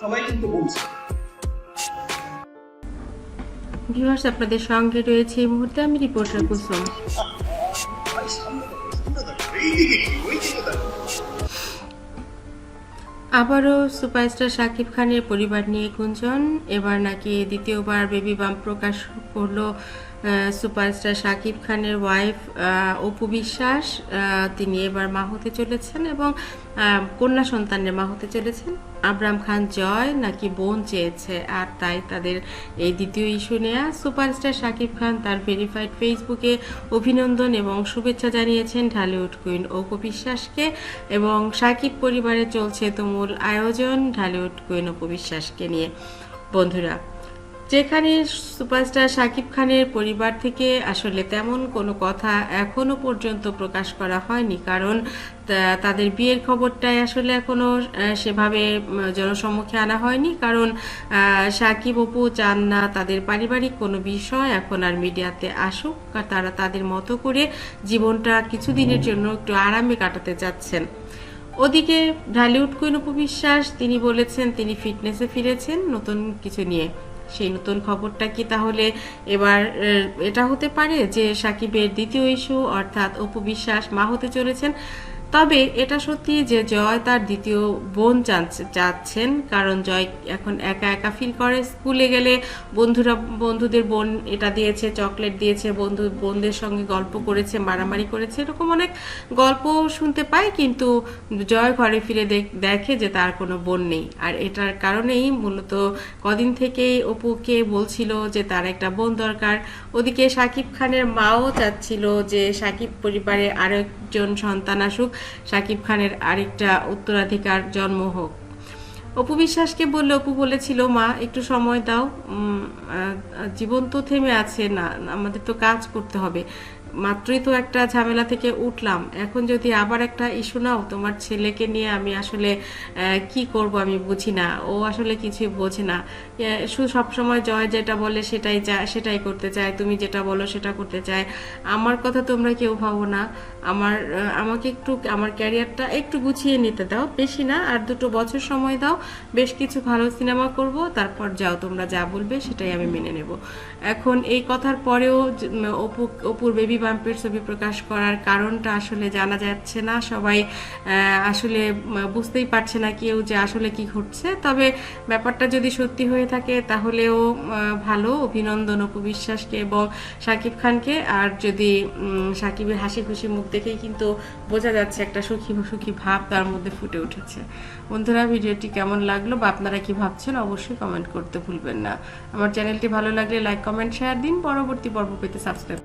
সবাই কিন্তু বলছে। ভিউয়ার্স আপনাদের সঙ্গে রয়েছে এই মুহূর্তে আমি রিপোর্টার কুসুম। আবারও সুপারস্টার শাকিব খানের পরিবার নিয়ে গুঞ্জন। এবার নাকি দ্বিতীয়বার বেবি বাম প্রকাশ করল সুপারস্টার শাকিব খানের ওয়াইফ অপু বিশ্বাস তিনি এবার মা হতে চলেছেন এবং কন্যা সন্তানের মা হতে চলেছেন। আবরাম খান জয় নাকি বোন চেয়েছে আর তাই তাদের এই দ্বিতীয় ইস্যু নেয়া। সুপারস্টার শাকিব খান তার ভেরিফাইড ফেসবুকে অভিনন্দন এবং শুভেচ্ছা জানিয়েছেন ঢালিউড কুইন অপু বিশ্বাসকে এবং শাকিব পরিবারে চলছে তুমুল আয়োজন ঢালিউড কুইন অপু বিশ্বাসকে নিয়ে। বন্ধুরা যেখানে সুপারস্টার শাকিব খানের পরিবার থেকে আসলে তেমন কোনো কথা এখনও পর্যন্ত প্রকাশ করা হয়নি কারণ তাদের বিয়ের খবরটাই আসলে এখনও আহ, সেভাবে জনসম্মুখে আনা হয়নি। কারণ শাকিব অপু চান না তাদের পারিবারিক কোনো বিষয় এখন আর মিডিয়াতে আসুক তারা তাদের মতো করে জীবনটা কিছুদিনের জন্য একটু আরামে কাটাতে চাচ্ছেন। ওদিকে ঢালিউড কুইন উপবিশ্বাস তিনি বলেছেন তিনি ফিটনেসে ফিরেছেন নতুন কিছু নিয়ে। সেই নতুন খবরটা কি তাহলে এবার এটা হতে পারে যে সাকিবের দ্বিতীয় ইস্যু, অর্থাৎ অপবিশ্বাস মা হতে চলেছেন। তবে এটা সত্যি যে জয় তার দ্বিতীয় বোন চাচ্ছে- চাচ্ছেন, কারণ জয় এখন একা একা ফিল করে। স্কুলে গেলে বন্ধুরা, বন্ধুদের বোন এটা দিয়েছে, চকলেট দিয়েছে, বন্ধু, বোনদের সঙ্গে গল্প করেছে, মারামারি করেছে, এরকম অনেক গল্প শুনতে পায়, কিন্তু জয় ঘরে ফিরে দেখে যে তার কোনো বোন নেই। আর এটার কারণেই মূলত কদিন থেকেই অপুকে বলছিল যে তার একটা বোন দরকার। ওদিকে সাকিব খানের মাও চাচ্ছিল যে সাকিব পরিবারে আরেকজন সন্তান আসুক। সাকিব খানের আরেকটা উত্তরাধিকার জন্ম হোক। অপু বিশ্বাসকে বললে, অপু বলেছিল, মা, একটু সময় দাও। জীবন তো থেমে আছে, না, আমাদের তো কাজ করতে হবে। মাত্রই তো একটা ঝামেলা থেকে উঠলাম। এখন যদি আবার একটা ইস্যু নাও, তোমার ছেলেকে নিয়ে আমি আসলে কি করব আমি বুঝি না। ও আসলে কিছুই বোঝে না। শুধু সবসময় জয় যেটা বলে সেটাই চায় সেটাই করতে চায়, তুমি যেটা বলো সেটা করতে চায়। আমার কথা তোমরা কেউ ভাবো না। আমার আমাকে একটু, আমার ক্যারিয়ারটা একটু গুছিয়ে নিতে দাও। বেশি না, আর দুটো বছর সময় দাও। বেশ কিছু ভালো সিনেমা করব, তারপর যাও, তোমরা যা বলবে সেটাই আমি মেনে নেব। এখন এই কথার পরেও অপু, অপুর বেবি বাম্পের ছবি প্রকাশ করার কারণটা আসলে জানা যাচ্ছে না। সবাই আসলে বুঝতেই পারছে না কেউ যে আসলে কি ঘটছে। তবে ব্যাপারটা যদি সত্যি হয়ে থাকে তাহলেও ভালো। অভিনন্দন অপু বিশ্বাসকে এবং শাকিব খানকে। আর যদি উম, শাকিবের হাসি খুশি মুখ দেখেই কিন্তু বোঝা যাচ্ছে একটা সুখী সুখী ভাব তার মধ্যে ফুটে উঠেছে। বন্ধুরা ভিডিওটি কেমন লাগল বা আপনারা কি ভাবছেন অবশ্যই কমেন্ট করতে ভুলবেন না। আমার চ্যানেলটি ভালো লাগলে লাইক কমেন্ট শেয়ার দিন। পরবর্তী পর্ব পেতে সাবস্ক্রাইব